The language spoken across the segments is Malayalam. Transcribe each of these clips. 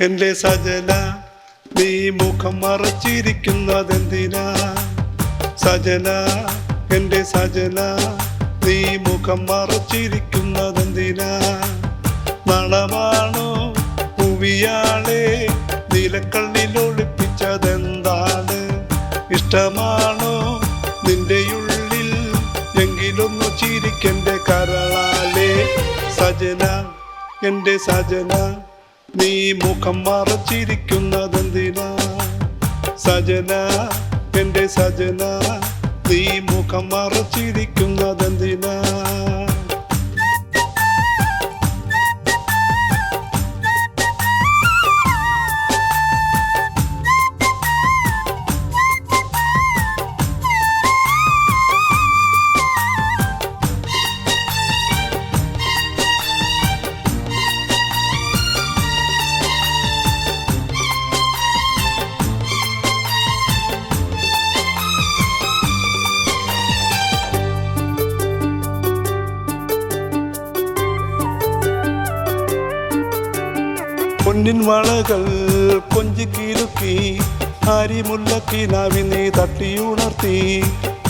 എന്റെ സജന നീ മുഖം മറച്ചിരിക്കുന്നതെന്തിനാ? സജന എന്റെ സജന നീ മുഖം മറച്ചിരിക്കുന്നതെന്തിനാ? നളമാണോ പുവിയാളെ നിലക്കണ്ണിൽ ഒളിപ്പിച്ചതെന്താണ്? ഇഷ്ടമാണോ നിന്റെ ഉള്ളിൽ എങ്കിലൊന്നു ചിരിക്കെന്റെ കരളാലേ? സജന എന്റെ സജന നീ മുഖം മറച്ചിരിക്കുന്നതെന്തിനാ? സജന എന്റെ സജന നീ മുഖം മറച്ചിരിക്കുന്നതെന്തിനാ പൊന്നിൻ വളകൾ കൊഞ്ചി കിലുക്കി ആരിമുല്ലക്കി നാവി നീ തട്ടിയുണർത്തി.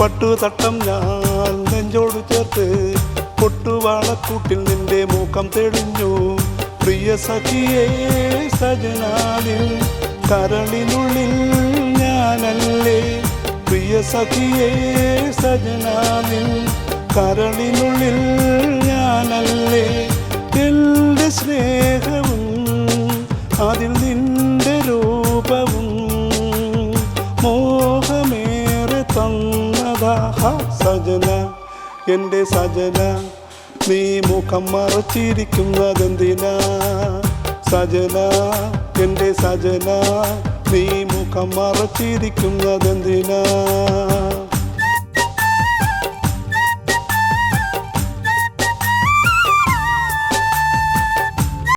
പട്ടുതട്ടം ഞാൻ നെഞ്ചോട് ചേർത്ത് പൊട്ടുവാളക്കൂട്ടിൽ നിന്റെ മൂക്കം തെളിഞ്ഞു. പ്രിയ സഖിയേ സജനാലിൽ കരളിനുള്ളിൽ ഞാനല്ലേ? പ്രിയ സഖിയേ സജനാലിൽ കരളിനുള്ളിൽ ഞാനല്ലേ? എന്റെ സ്നേഹവും അതിൽ നിന്റെ രൂപവും മോഹമേറെ തന്നതാ. സജന എന്റെ സജന നീ മുഖം മറച്ചിരിക്കുന്നതെന്തിനാ? സജന എന്റെ സജന നീ മുഖം മറച്ചിരിക്കുന്നതെന്തിനാ?